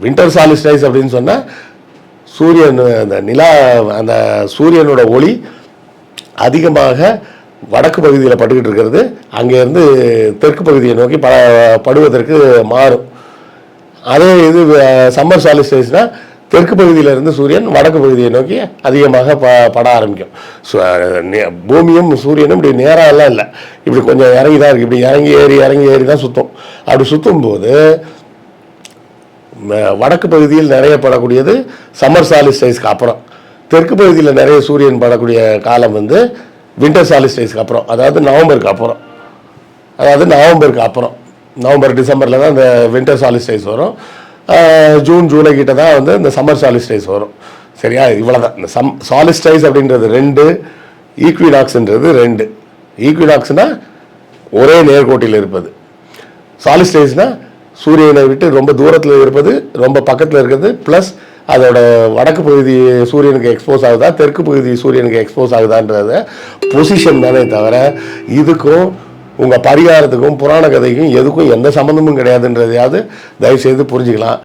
Winter solstice அப்படின்னு சொன்னால் சூரியன் அந்த நிலா அந்த சூரியனோட ஒளி அதிகமாக வடக்கு பகுதியில் பட்டுக்கிட்டு இருக்கிறது. அங்கேருந்து தெற்கு பகுதியை நோக்கி ப படுவதற்கு மாறும். அதே இது சம்மர் சாலிஸ்டைஸ்னால் தெற்கு பகுதியிலிருந்து சூரியன் வடக்கு பகுதியை நோக்கி அதிகமாக ப பட ஆரம்பிக்கும். சு- நே- பூமியும் சூரியனும் இப்படி நேராக எல்லாம் இல்லை. இப்படி கொஞ்சம் இறங்கி தான் இருக்குது இப்படி இறங்கி ஏறி இறங்கி ஏறி தான் சுற்றும் அப்படி சுற்றும் போது வடக்கு பகுதியில் நிறைய படக்கூடியது. சம்மர் சாலிஸ்டைஸ்க்கு அப்புறம். தெற்கு பகுதியில் நிறைய சூரியன் படக்கூடிய காலம் வந்து வின்டர் சாலிஸ்டைஸ்க்கு அப்புறம். அதாவது நவம்பருக்கு அப்புறம். அதாவது நவம்பருக்கு அப்புறம். நவம்பர் டிசம்பரில் தான் இந்த வின்டர் சாலிஸ்டைஸ் வரும். ஜூன் ஜூலை கிட்ட தான் வந்து இந்த சம்மர் சாலிஸ்டைஸ் வரும். சரியா? இவ்வளோ தான் இந்த சம் சாலிஸ்டைஸ் அப்படின்றது ரெண்டு ஈக்விடாக்ஸ்ன்றது ரெண்டு. ஈக்விடாக்ஸ்னால் ஒரே நேர்கோட்டில் இருப்பது. சாலிஸ்டைஸ்னா சூரியனை விட்டு ரொம்ப தூரத்தில் இருப்பது ரொம்ப பக்கத்தில் இருக்கிறது ப்ளஸ் அதோட வடக்கு பகுதி சூரியனுக்கு எக்ஸ்போஸ் ஆகுதா தெற்கு பகுதி சூரியனுக்கு எக்ஸ்போஸ் ஆகுதான்றத பொசிஷன் தானே தவிர இதுக்கும் உங்கள் பரிகாரத்துக்கும் புராண கதைக்கும் எதுக்கும் எந்த சம்மந்தமும் கிடையாதுன்றதையாவது தயவுசெய்து புரிஞ்சுக்கலாம்.